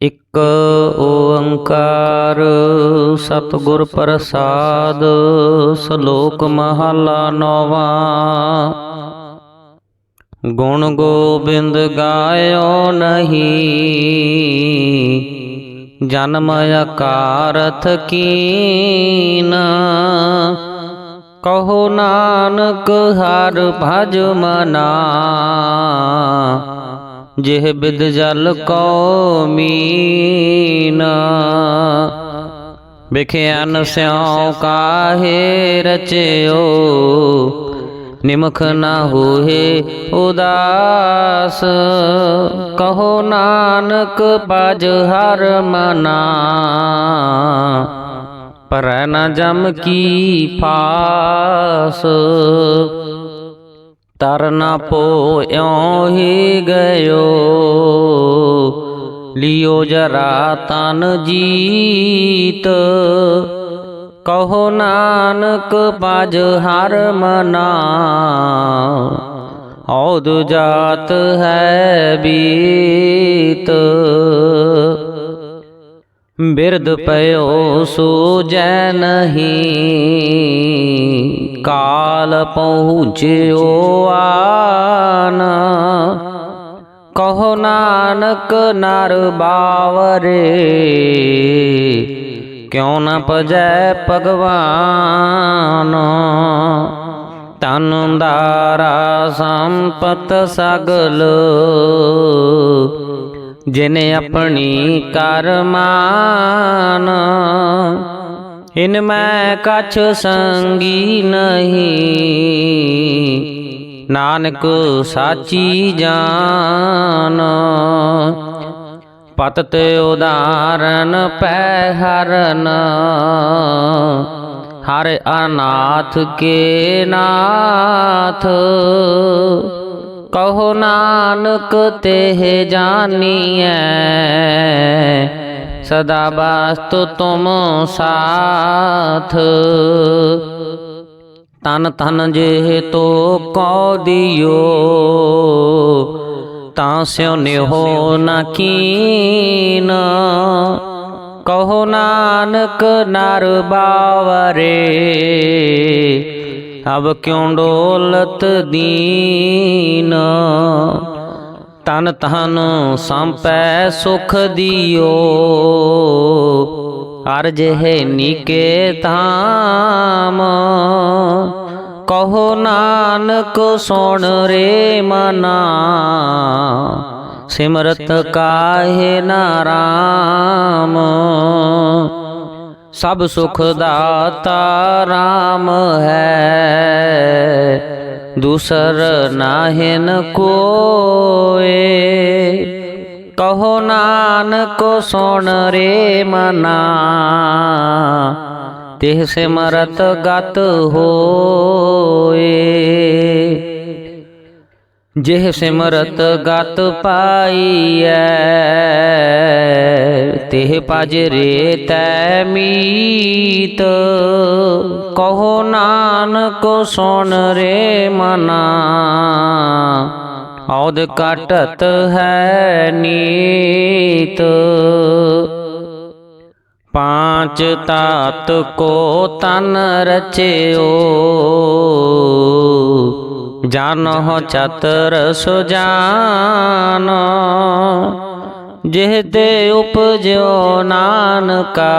ਇਕ ਓੰਕਾਰ ਸਤਿਗੁਰ ਪ੍ਰਸਾਦ, ਸ਼ਲੋਕ ਮਹਲਾ ਨੌਵਾਂ। ਗੁਣ ਗੋਬਿੰਦ ਗਾਇਓ ਨਹੀਂ, ਜਨਮ ਅਕਾਰਥ ਕੀਨ। ਕਹੋ ਨਾਨਕ ਹਰ ਭਜ ਮਨਾ ਜਿਹ ਬਿਦ ਜਲ ਕੋ ਮੀਨਾ ਵਿਖਿਆਨ ਸਿਉ ਕਾਹੇ ਰਚਿਓ, ਨਿਮਖ ਨਾ ਹੋਏ ਉਦਾਸ। ਕਹੋ ਨਾਨਕ ਪਜ ਹਰ ਮਨਾ, ਪਰ ਨ ਜਮ ਕੀ ਫਾਸ ਤਰਨਾ ਪੋਇਓ ਹੀ ਗਇਓ। ਲਿਓ ਜਰਾ ਤਨ ਜੀਤ। ਕਹੋ ਨਾਨਕ ਪਜ ਹਰ ਮਨਾ। ਔਦ ਜਾਤ ਹੈ ਬੀਤ। ਬਿਰਦ ਪਇਓ ਸੂਜੈ ਨਹੀਂ। ਕਾਲ ਪਹੁੰਚਿਓ ਆਨ। ਕਹੋ ਨਾਨਕ ਨਰ ਬਾਵਰੇ, ਕਿਉ ਨ ਪਜੈ ਭਗਵਾਨ? ਤਨ ਦਾਰਾ ਸੰਪਤ ਸਗਲ ਜਿਨ ਆਪਣੀ ਕਰਮਾਨ ਇਨ ਮੈਂ ਕਛ ਸੰਗੀ ਨਹੀਂ। ਨਾਨਕ ਸਾਚੀ ਜਾਨ। ਪਤਤ ਉਦਾਰਨ ਪੈ ਹਰਨ। ਹਰ ਅਨਾਥ ਕੇ ਨਾਥ। ਕਹੋ ਨਾਨਕ ਤੇ ਜਾਨੀਐ, ਸਦਾ ਬਾਸਤੁ ਤੁਮ ਸਾਥ। ਤਨ ਤਨ ਜੇ ਤੋ ਕੋ ਦਿਓ, ਤਾਂ ਸਿਉ ਨਿਹੋ ਨ ਕੀਨ। ਕਹੋ ਨਾਨਕ ਨਰ ਬਾਵਰੇ ਅਬ ਕਿਉ ਡੋਲਤ ਦੀਨ? ਤਨ ਤਨ ਸੰਪੈ ਸੁਖ ਦਿਓ। ਹਰ ਜਿਹੇ ਨੀਕੇ ਧਾਮ। ਕਹੋ ਨਾਨਕ ਸੁਣ ਰੇ ਮਨਾ। ਸਿਮਰਤ ਕਾਹੇ ਨਾਰਾਮ ਸਭ ਸੁਖ ਦਾਤਾ RAM ਹੈ। ਦੂਸਰ ਨਾਹਿਨ ਕੋਏ। ਕਹੋ ਨਾਨਕ ਸੁਣ ਰੇ ਮਨਾ। ਤਿਹ ਸਿਮਰਤ ਗਤ ਹੋਏ। ਜਿਹ ਸਿਮਰਤ ਗਤ ਪਾਈਐ, ਤਿਹ ਪਜ ਰੇ ਤੈ ਮੀਤ। ਕਹੋ ਨਾਨਕ ਸੁਣ ਰੇ ਮਨਾ ਔਦ ਕਟਤ ਹੈ ਨੀਤ। ਪਾਂਚ ਤਾਤ ਕੋ ਤਨ ਰਚਿਓ ਜਾਨੋ ਚਤਰ ਸੁਜਾਨ ਜਿਹ ਤੇ ਉਪਜਿਓ ਨਾਨਕਾ।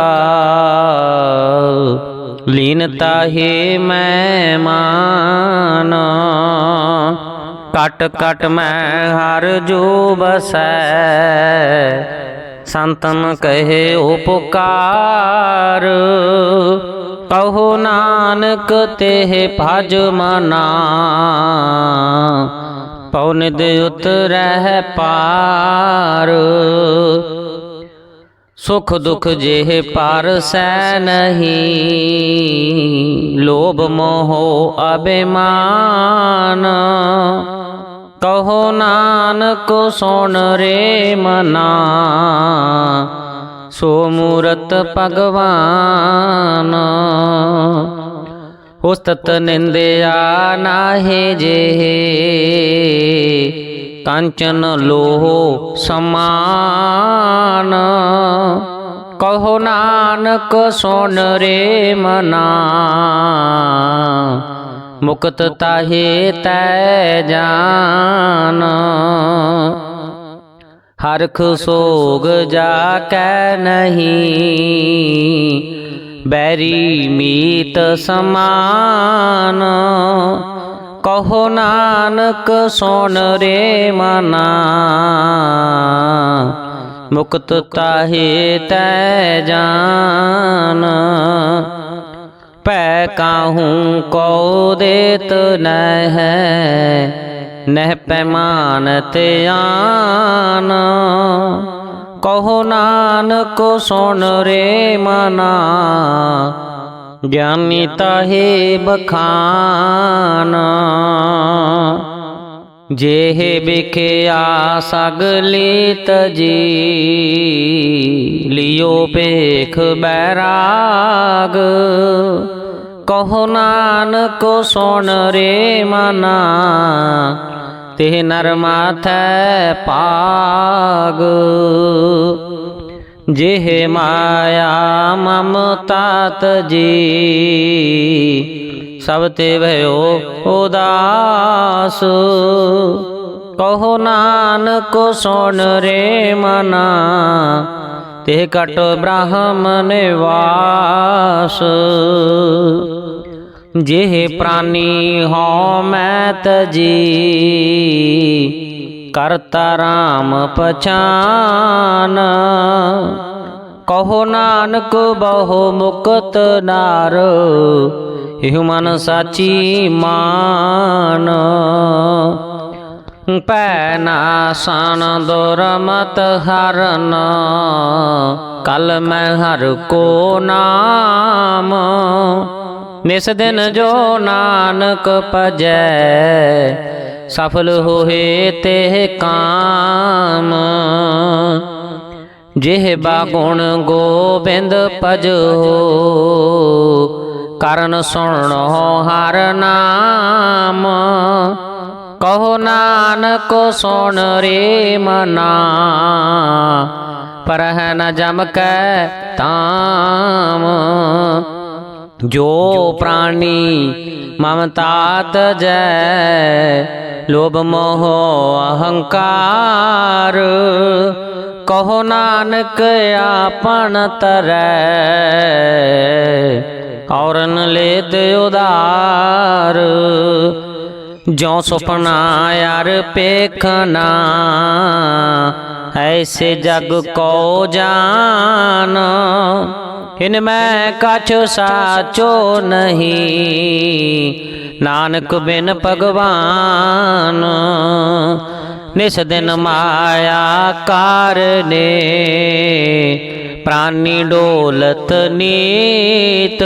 ਲੀਨਤਾ ਹੀ ਮੈਂ ਮਾਨ ਕਟ ਕਟ ਮੈਂ ਹਰ ਜੋ ਬਸੈ ਸੰਤਨ ਕਹੇ ਉਪਕਾਰ ਕਹੋ ਨਾਨਕ ਤੇ ਭਜ ਮਨਾ। ਪਉ ਨਿਦ ਉਤਰਹਿ ਪਾਰ। ਸੁਖ ਦੁਖ ਜਿਹ ਪਰ ਸੈ ਨਹੀਂ। ਲੋਭ ਮੋਹ ਅਬਿਮਾਨ ਕਹੋ ਨਾਨਕ ਸੁਣ ਰੇ ਮਨਾ। ਸੋ ਮੂਰਤ ਭਗਵਾਨ। ਉਸਤਤ ਨਿੰਦਿਆ ਨਾਹੀ ਜੇ। ਕੰਚਨ ਲੋਹ ਸਮਾਨ। ਕਹੋ ਨਾਨਕ ਸੁਣ ਰੇ ਮਨਾ। ਮੁਕਤ ਤਾਹੇ ਤੈ ਜਾਨ। ਹਰਖ ਸੋਗ ਜਾ ਕੈ ਨਹੀਂ। ਬੈਰੀ ਮੀਤ ਸਮਾਨ। ਕਹੋ ਨਾਨਕ ਸੁਣ ਰੇ ਮਨਾ। ਮੁਕਤ ਤਾਹੇ ਤੈ ਜਾਨ। ਪੈ ਕਾਹੂ ਕੋ ਦੇਤ ਨਹਿ। ਨਹਿ ਪੈਮਾਨ ਤੇ ਆਨ। ਕਹੋ ਨਾਨਕ, ਸੁਣ ਰੇ ਮਨਾ। ਗਿਆਨੀ ਤਾਹੇ ਬਖਾਨ। ਜੇਹ ਬਿਖਿਆ ਸਗਲੀ ਤਜੀ ਲਿਓ ਪੇਖ ਬੈਰਾਗ। ਕਹੋ ਨਾਨਕ, ਸੁਣ ਰੇ ਮਨਾ। ਤੇ ਨਰ ਮਾਥੈ ਪਾਗ ਜਿਹ ਮਾਇਆ ਮਮਤਾ ਜੀ, ਸਭ ਤੇ ਭਇਓ ਉਦਾਸ। ਕਹੋ ਨਾਨਕ ਸੁਣ ਰੇ ਮਨਾ ਤੇ ਕਟ ਬ੍ਰਹਮ ਨਿਵਾਸ। ਜਿਹ ਪ੍ਰਾਨੀ ਹਉ ਮੈਂ ਤਜੀ ਕਰਤਾ ਰਾਮ ਪਛਾਨ। ਕਹੋ ਨਾਨਕ ਬਹੁ ਮੁਕਤ ਨਾਰ। ਇਹ ਮਨ ਸਾਚੀ ਮਾਨ। ਪੈ ਨਾਸਨ ਦੁਰਮਤ ਹਰਨ। ਕਲ ਮੈਂ ਹਰ ਕੋ ਨਾਮ। ਨਿਸ ਦਿਨ ਜੋ ਨਾਨਕ ਭਜੈ, ਸਫਲ ਹੋਏ ਤੇ ਕਾਮ। ਜਿਹ ਬਾਗੁਣ ਗੋਬਿੰਦ ਭਜੋ, ਕਰਨ ਸੁਣੋ ਹਰ ਨਾਮ। ਕਹੋ ਨਾਨਕ ਸੁਣ ਰੇ ਮਨਾ, ਪਰਹ ਨ ਜਮ ਕੈ ਤਾਮ ਜੋ ਪ੍ਰਾਣੀ ਮਮਤਾ ਤਜੈ ਲੋਭ ਮੋਹ ਅਹੰਕਾਰ। ਕਹੋ ਨਾਨਕ ਆਪਣ ਤਰੈ ਔਰਨ ਲੇਤ ਉਦਾਰ। ਜੋ ਸੁਪਨਾ ਯਾਰ ਪੇਖਨਾ ਐਸੇ ਜਗ ਕੋ ਜਾਨ। ਇਨ ਮੈਂ ਕਛ ਸਾਚੋ ਨਹੀਂ। ਨਾਨਕ ਬਿਨ ਭਗਵਾਨ ਨਿਸ ਦਿਨ ਮਾਇਆ ਕਾਰਨੇ ਪ੍ਰਾਨੀ ਡੋਲਤ ਨੀਤ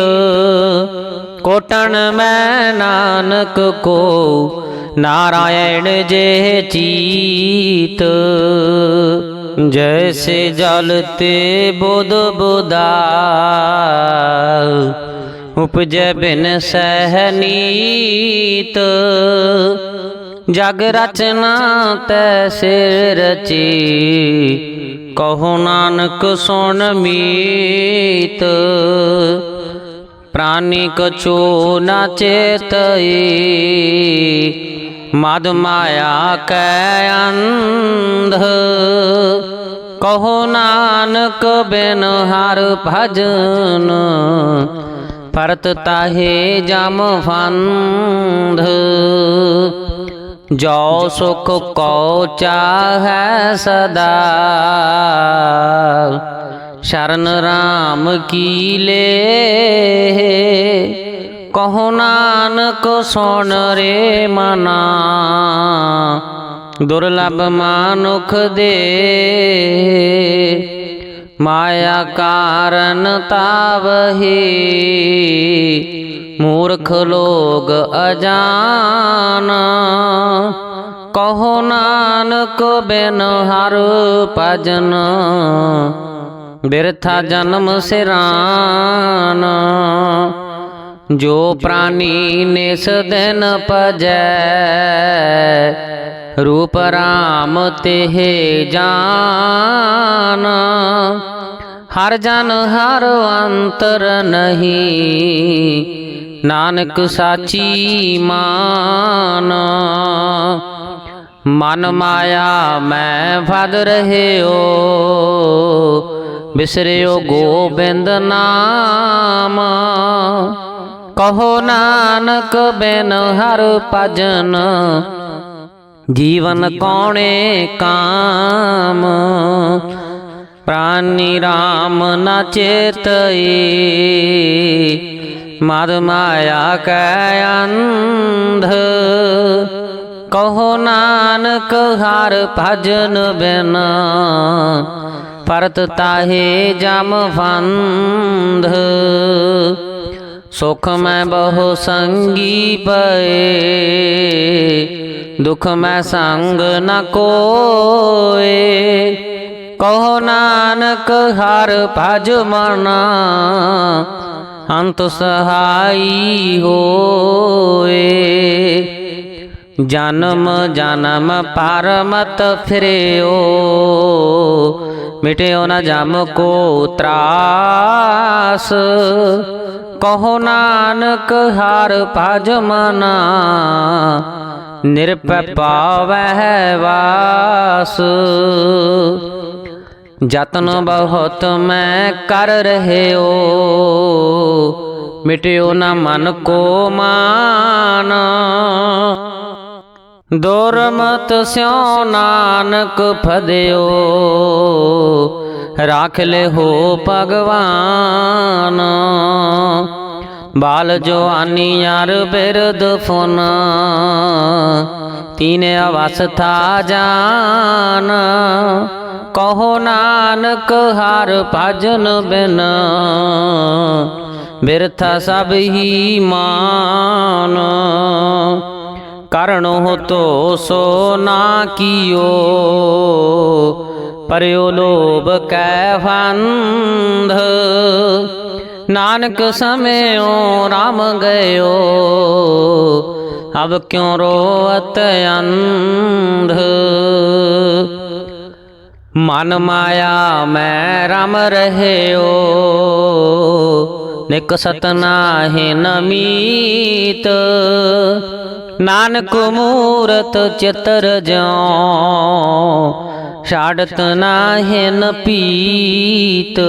ਕੋਟਣ ਮੈਂ ਨਾਨਕ ਕੋ। ਨਾਰਾਇਣ ਜੇ ਚੀਤ ਜੈਸੇ ਜਲ ਤੇ ਬੁਧ ਬੁਦਾ ਉਪਜੈ ਬਿਨ ਸਹਨੀਤ ਜਗ ਰਚਨਾ ਤੈ ਸਿਰ ਰਚੀ ਕਹੋ ਨਾਨਕ ਸੁਣ ਮੀਤ ਪ੍ਰਾਨੀ ਕਛੂ ਮਦ ਮਾਇਆ ਕੈ ਅੰਧ। ਕਹੋ ਨਾਨਕ ਬਿਨ ਹਰ ਭਜਨ ਪਰਤ ਤਾਹੇ ਜਮ ਫੰਧ। ਜੋ ਸੁਖ ਕੋ ਚਾਹੈ ਸਦਾ, ਸ਼ਰਨ ਰਾਮ ਕੀ ਲੇ ਕਹੋ ਨਾਨਕ ਸੁਣ ਰੇ ਮਨਾ। ਦੁਰਲਭ ਮਾਨੁਖ ਦੇ ਮਾਇਆ ਕਾਰਨ ਤਾਵਹੀ ਮੂਰਖ ਲੋਗ ਅਜਾਨ। ਕਹੋ ਨਾਨਕ ਬਿਨ ਹਰ ਭਜਨ। ਬਿਰਥਾ ਜਨਮ ਸਿਰਾਨ। ਜੋ ਪ੍ਰਾਨੀ ਨਿਸ ਦਿਨ ਭਜੈ, ਰੂਪ ਰਾਮ ਤੇ ਜਾਨ। ਹਰ ਜਨ ਹਰ ਅੰਤਰ ਨਹੀਂ, ਨਾਨਕ ਸਾਚੀ ਮਾਨ। ਮਨ ਮਾਇਆ ਮੈਂ ਫਦ ਰਹਿਓ, ਬਿਸਰਿਓ ਗੋਬਿੰਦ ਨਾਮ। ਕਹੋ ਨਾਨਕ ਬਿਨ ਹਰ ਭਜਨ, ਜੀਵਨ ਕੌਣੇ ਕਾਮ? ਪ੍ਰਾਨੀ RAM ਨ ਚੇਤਈ, ਮਦ ਮਾਇਆ ਕੈ ਅੰਧ। ਕਹੋ ਨਾਨਕ ਹਰ ਭਜਨ ਬਿਨ, ਪਰਤ ਤਾਹੇ ਜਮ ਫੰਧ। ਸੁਖ ਮੈਂ ਬਹੁ ਸੰਗੀ ਪਏ, ਦੁਖ ਮੈਂ ਸੰਗ ਨ ਕੋਏ। ਕਹੋ ਨਾਨਕ, ਹਰ ਭਜ ਮਨਾ ਅੰਤ ਸਹਾਈ ਹੋਏ। ਜਨਮ ਜਨਮ ਪਰਮਤ ਫਿਰਿਓ, ਮਿਟਿਓ ਨਾ ਜਮ ਕੋ ਤਰਾਸ। ਕਹੋ ਨਾਨਕ ਹਰ ਭਜ ਮਨਾ ਨਿਰਪੈ ਪਾਵੈ ਵਾਸ। ਜਤਨ ਬਹੁਤ ਮੈਂ ਕਰ ਰਹਿਓ, ਮਿਟਿਓ ਨਾ ਮਨ ਕੋ ਮਾਨ। ਦੁਰਮਤ ਸਿਉ ਨਾਨਕ ਫਦਿਓ ਰਾਖ ਲੈ ਹੋ ਭਗਵਾਨ। ਬਾਲ ਜਵਾਨੀ ਯਾਰ ਬਿਰਦ ਫੁਨ। ਤੀਨ ਅਵਸਥਾ ਜਾਨ। ਕਹੋ ਨਾਨਕ ਹਰ ਭਜਨ ਬਿਨ। ਬਿਰਥਾ ਸਭ ਹੀ ਮਾਨ। ਕਰਣੋ ਤੋ ਸੋ ਪਰਿਓ ਲੋਭ ਕੈ ਫੰਧ। ਨਾਨਕ ਸਮਿਓ ਰਾਮ ਗਇਓ, ਅਬ ਕਿਉ ਰੋਅਤ ਅੰਧ? ਮਨ ਮਾਇਆ ਮੈਂ ਰਮ ਰਹਿਓ, ਨਿਕ ਸਤਨਾ ਨਾਹਿ ਨਮੀਤ ਨਾਨਕ ਮੂਰਤ ਚਿਤਰ ਜਿਉ ਛਾੜਤ ਨਾਹਿ ਨ ਪੀਤ।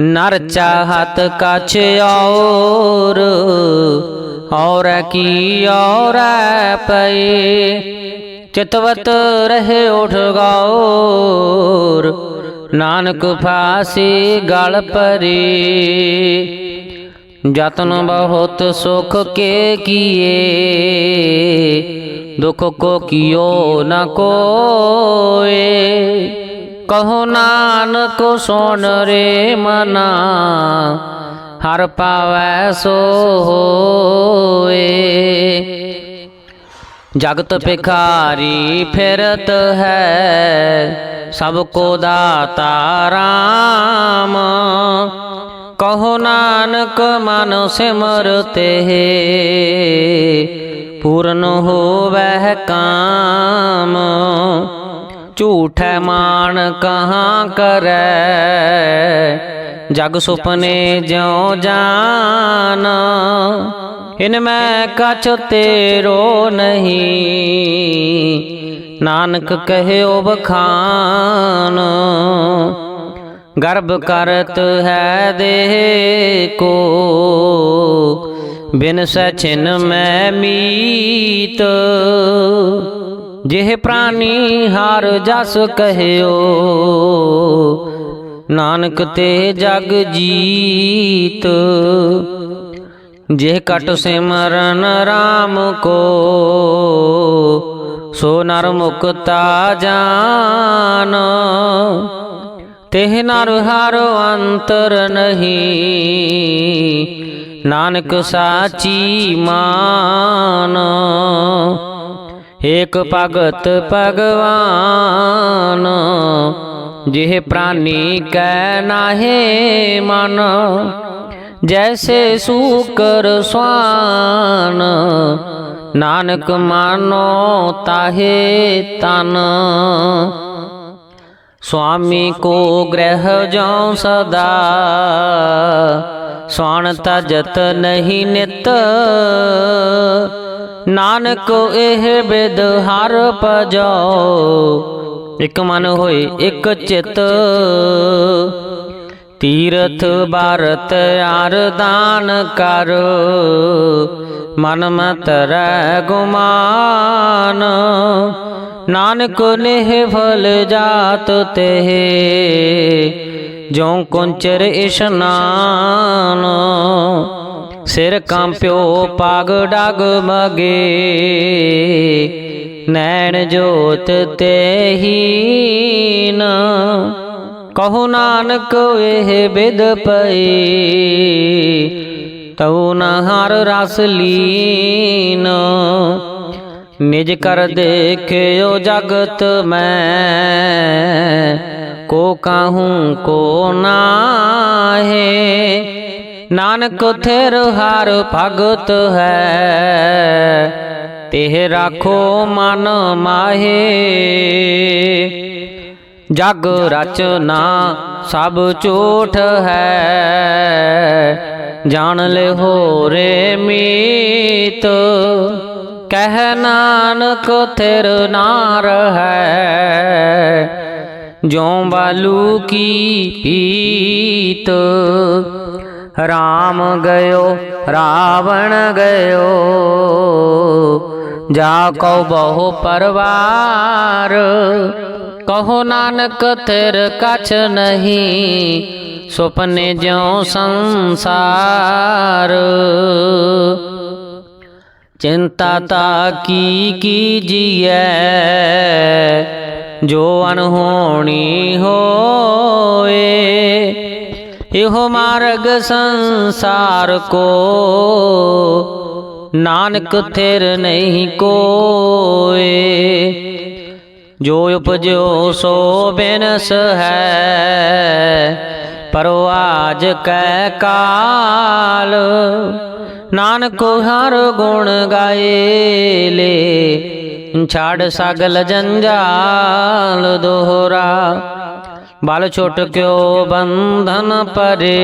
ਨਰ ਚਾਹਤ ਕਛ ਔਰ ਔਰ ਕੀ ਔਰ ਪਏ। ਚਿਤਵਤ ਰਹੇ ਉਠ ਗੌਰ, ਨਾਨਕ ਫਾਸੀ ਗਲ ਜਤਨ ਬਹੁਤ ਸੁਖ ਕੇ ਕੀਏ ਦੁਖ ਕੋ ਕੀਓ ਨ ਕੋਏ। ਕਹੋ ਨਾਨਕ ਸੁਣ ਰੇ ਮਨਾ ਹਰ ਪਾਵੈ ਸੋ ਹੋਏ। ਜਗਤ ਭਿਖਾਰੀ ਫਿਰਤ ਹੈ ਸਭ ਕੋ ਦਾਤਾ ਰਾਮ। ਕਹੋ ਨਾਨਕ ਮਨ ਸਿਮਰ ਸਿਮਰਤੇ, ਪੂਰਨ ਹੋਵੈ ਕਾਮ। ਝੂਠੈ ਮਾਨ ਕਹਾ ਕਰੈ, ਜਗ ਸੁਪਨੇ ਜਿਉ ਜਾਨ। ਇਨ ਮੈਂ ਕਛ ਤੇਰੋ ਨਹੀਂ, ਨਾਨਕ ਕਹਿਓ ਬਖਾਨ ਗਰਭ ਕਰਤ ਹੈ ਦੇਹ ਕੋ ਬਿਨ ਸਚਿਨ ਮੈਂ ਮੀਤ। ਜਿਹ ਪ੍ਰਾਨੀ ਹਰ ਜਸ ਕਹਿਓ। ਨਾਨਕ ਤੇ ਜਗ ਜੀਤ। ਜਿਹ ਕਟ ਸਿਮਰਨ RAM ਕੋ। ਸੋ ਨਰ ਮੁਕਤਾ ਜਾਨ। ਤਿਹ ਨਰ ਹਰ ਅੰਤਰ ਨਹੀਂ। ਨਾਨਕ ਸਾਚੀ ਮਾਨ, ਏਕ ਭਗਤ ਭਗਵਾਨ, ਜਿਹ ਪ੍ਰਾਨੀ ਕੈ ਨਾਹੇ ਮਨ, ਜੈਸੇ ਸੂਕਰ ਸਵਾਨ। ਨਾਨਕ ਮਾਨੋ ਤਾਹੇ ਤਨ। ਸੁਆਮੀ ਕੋ ਗ੍ਰਹਿ ਜਉ ਸਦਾ। ਸਵਣ ਤਜਤ ਨਹੀਂ ਨਿਤ। ਨਾਨਕ ਇਹ ਬਿਦ ਹਰ ਭਜੋ। ਇਕ ਮਨ ਹੋਏ ਇਕ ਚਿਤ। ਤੀਰਥ ਭਾਰਤ ਅਰਦਾਨ ਕਰ। ਮਨ ਮਤ ਗੁਮਾਨ। ਨਾਨਕ ਨੇਹ ਫਲ ਜਾਤ ਤੇ ਜਿਉ ਕੁੰਚਰ ਇਸ਼ਨਾਨ ਸਿਰ ਕੰਪਿਓ ਪਾਗ ਡਗ ਮਗੇ, ਨੈਣ ਜੋਤ ਤੇ ਹੀਨ ਕਹੋ ਨਾਨਕ ਇਹ ਬਿਦ ਪਈ, ਤਉ ਨ ਹਰ ਰਸ ਲੀਨ। ਨਿਜ ਕਰ ਦੇਖਿਓ ਜਗਤ ਮੈਂ, ਕੋ ਕਾਹੂੰ, ਕੋ ਨਾਹੇ। ਨਾਨਕ ਥਿਰ ਹਰ ਭਗਤ ਹੈ, ਤਿਹ ਰਾਖੋ ਮਨ ਮਾਹੇ। ਜਗ ਰਚਨਾ ਸਭ ਝੂਠ ਹੈ, ਜਾਣ ਲੈ ਹੋ ਰੇ ਮੀਤ। ਕਹਿ ਨਾਨਕ ਥਿਰ ਨਾਰ ਹੈ, ਜਿਉ ਬਾਲੂ ਕੀ ਪੀਤ? ਰਾਮ ਗਇਓ, ਰਾਵਣ ਗਇਓ, ਜਾ ਕਉ ਬਹੁ ਪਰਵਾਰ। ਕਹੋ ਨਾਨਕ ਤੇਰ ਕਛ ਨਹੀਂ, ਸੁਪਨੇ ਜਿਉ ਸੰਸਾਰ। ਚਿੰਤਾ ਤਾ ਕੀ ਕੀਜੀਐ? ਜੋ ਅਣਹੋਣੀ ਹੋਏ, ਇਹੋ ਮਾਰਗ ਸੰਸਾਰ ਕੋ। ਨਾਨਕ ਥਿਰ ਨਹੀਂ ਕੋਏ, ਜੋ ਉਪਜੋ ਸੋ ਬਿਨਸ ਹੈ। ਪਰਵਾਜ਼ ਆਜ ਕੈ ਕਾਲ ਨਾਨਕ ਹਰ ਗੁਣ ਗਾਏ ਲੈ। ਛਾੜ ਸਗਲ ਜੰਜਾਲ ਦੋਹਰਾ। ਬਲ ਛੋਟ ਕਿਉ ਬੰਧਨ ਪਰੇ।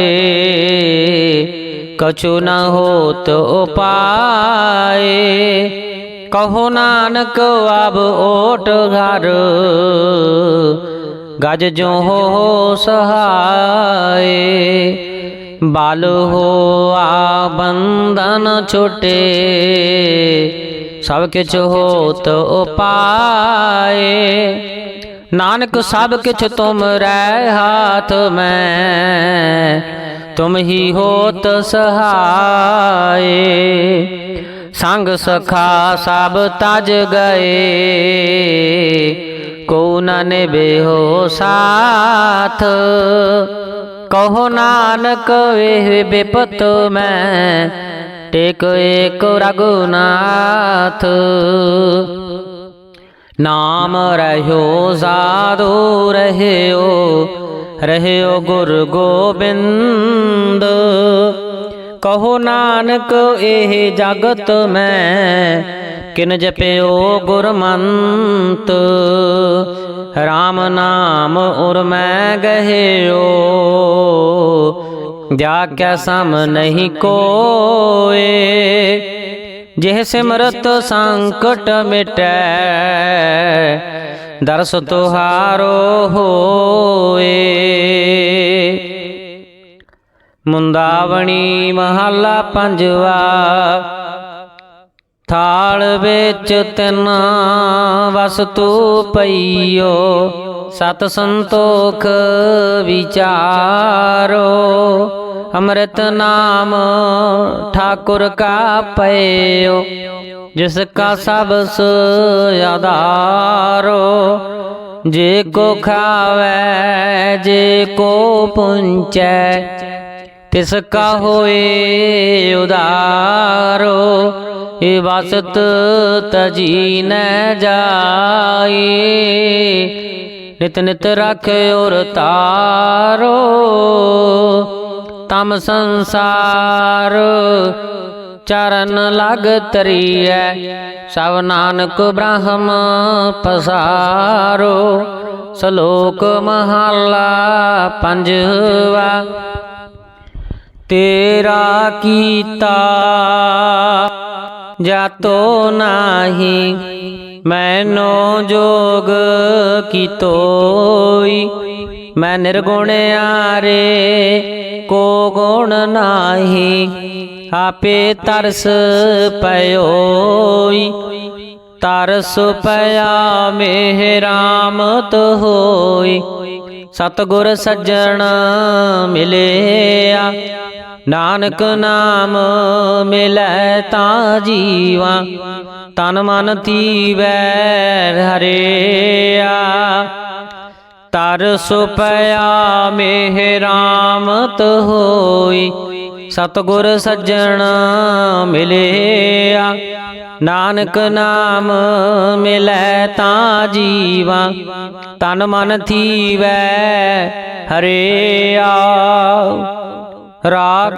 ਕਛੂ ਨ ਹੋਤ ਉਪਾਏ। ਕਹੋ ਨਾਨਕ ਆਬ ਓਟ ਘਰ। ਗਜ ਜੋ ਹੋ ਸਹਾਏ। ਬਲ ਹੋਆ, ਬੰਧਨ ਛੋਟੇ। ਸਭ ਕਿਛ ਹੋਤ ਉਪਾਏ। ਨਾਨਕ ਸਭ ਕਿਛ ਤੁਮ ਰਹਿ ਹਾਥ ਮੈਂ। ਤੁਮ ਹੀ ਹੋਤ ਸਹਾਏ। ਸੰਗ ਸਖਾ ਸਭ ਤਜ ਗਏ। ਕੋ ਨ ਨਿਭਿਓ ਸਾਥ। ਕਹੋ ਨਾਨਕ, ਵੇਹ ਬਿਪਤ ਮੈਂ। ਟੇਕ ਏਕ ਰਗੁਨਾਥ ਨਾਮ ਰਹਿਓ, ਸਾਧੂ ਰਹਿਓ ਰਹਿਓ ਗੁਰ ਗੋਬਿੰਦ। ਕਹੋ ਨਾਨਕ, ਇਹ ਜਗਤ ਮੈਂ, ਕਿਨ ਜਪਿਓ ਗੁਰਮੰਤ। ਰਾਮ ਨਾਮ ਉਰ ਮੈਂ ਗਹਿਓ, ਜਾ ਕੈ ਸਮ ਨਹੀਂ ਕੋਏ, ਜਿਹ ਸਿਮਰਤ ਸੰਕਟ ਮਿਟੈ, ਦਰਸ ਤੁਹਾਰੋ ਹੋਏ। ਮੁੰਦਾਵਣੀ ਮਹੱਲਾ ਪੰਜਵਾ ਥਾਲ ਵਿੱਚ ਤਿੰਨ ਵਸਤੂ ਪਈਓ, ਸਤ ਸੰਤੋਖ ਵਿਚਾਰੋ। ਅੰਮ੍ਰਿਤ ਨਾਮ ਠਾਕੁਰ ਕਾ ਪਇਓ ਜਿਸ ਕਾ ਸਭ ਆਧਾਰੋ। ਜੇ ਕੋ ਖਾਵੇ, ਜੇ ਕੋ ਪੁੰਚੈ ਤਿਸ ਕਾ ਹੋਏ ਉਦਾਰੋ, ਇਹ ਵਸਤ ਤਜੀ ਨ ਜਾਈ ਨਿਤ ਨਿਤ ਰਖ ਔਰ ਤਾਰੋ, ਤਮ ਸੰਸਾਰ ਚਰਨ ਲਗ ਤਰੀਐ। ਸਭ ਨਾਨਕ ਬ੍ਰਹਮ ਪਸਾਰੋ, ਸ਼ਲੋਕ ਮਹਲਾ ਪੰਜਵਾ। ਤੇਰਾ ਕੀਤਾ ਜਾਤੋ ਨਾਹੀ, ਮੈਨੋ ਜੋਗ ਕੀ ਤੋਈ। ਮੈਂ ਨਿਰਗੁਣ ਆਰੇ, ਕੋ ਗੁਣ ਨਾਹੀ, ਆਪੇ ਤਰਸ ਪਇਓਈ। ਤਰਸ ਪਿਆ ਮਿਹਰਾਮਤ ਹੋਈ। ਸਤਗੁਰ ਸੱਜਣ ਮਿਲਿਆ ਨਾਨਕ ਨਾਮ ਮਿਲੈ ਤਾਂ ਜੀਵਾ, ਤਨ ਮਨ ਤੀਵੈ ਹਰਿਆ। ਤਰਸ ਪਿਆ ਮਿਹਰਾਮਤ ਹੋਈ, ਸਤਗੁਰ ਸੱਜਣ ਮਿਲਿਆ। ਨਾਨਕ ਨਾਮ ਮਿਲੈ ਤਾਂ ਜੀਵਾ, ਤਨ ਮਨ ਥੀਵੈ ਹਰਿਆ। ਰਾਗ